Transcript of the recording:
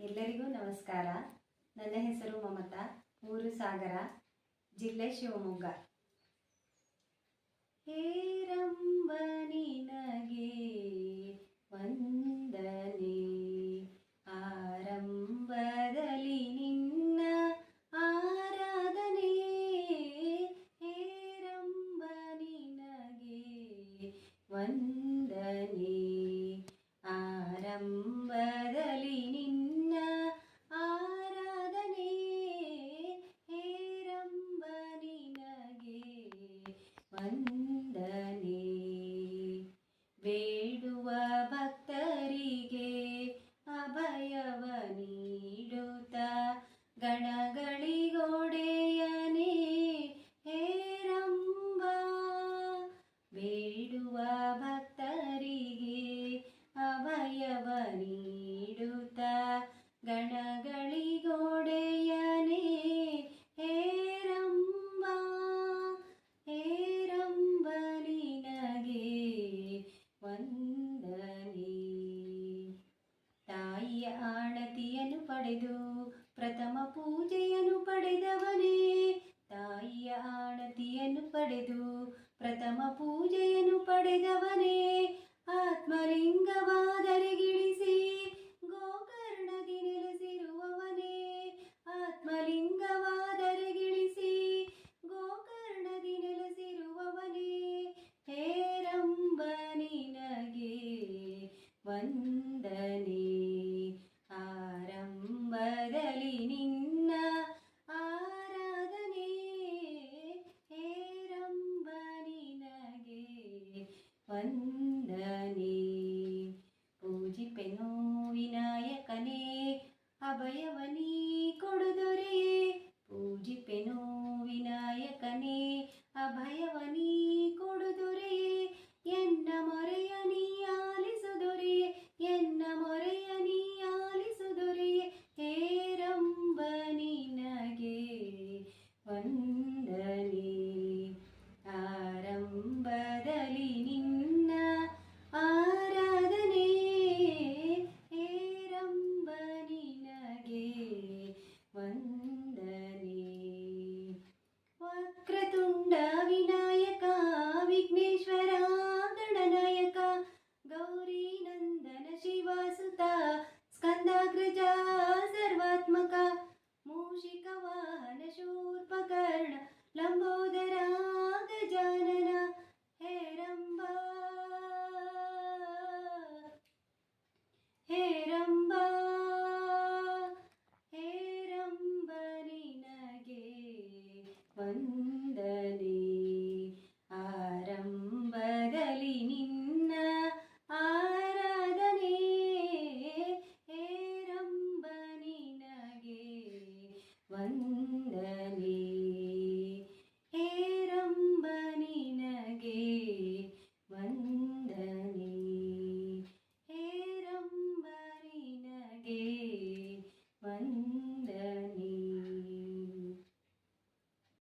ಎಲ್ಲರಿಗೂ ನಮಸ್ಕಾರ. ನನ್ನ ಹೆಸರು ಮಮತಾ, ಊರು ಸಾಗರ, ಜಿಲ್ಲೆ ಶಿವಮೊಗ್ಗ. ಹೇರಂಬ ನಿನಗೆ ವಂದನೆ. ಆರಂಭದಲ್ಲಿ ನಿನ್ನ ಆರಾಧನೆ. ಹೇರಂಬ ನಿನಗೆ ವಂದನೆ. ಆರಂಭದಲ್ಲಿ 文 पड़ गवने। వందనే పూజిపెను వినాయకనే ಅಭಯವನೀ ಕೊಡುದೊರೆಯೇ ಪೂಜಿಪೆನು ವಿನ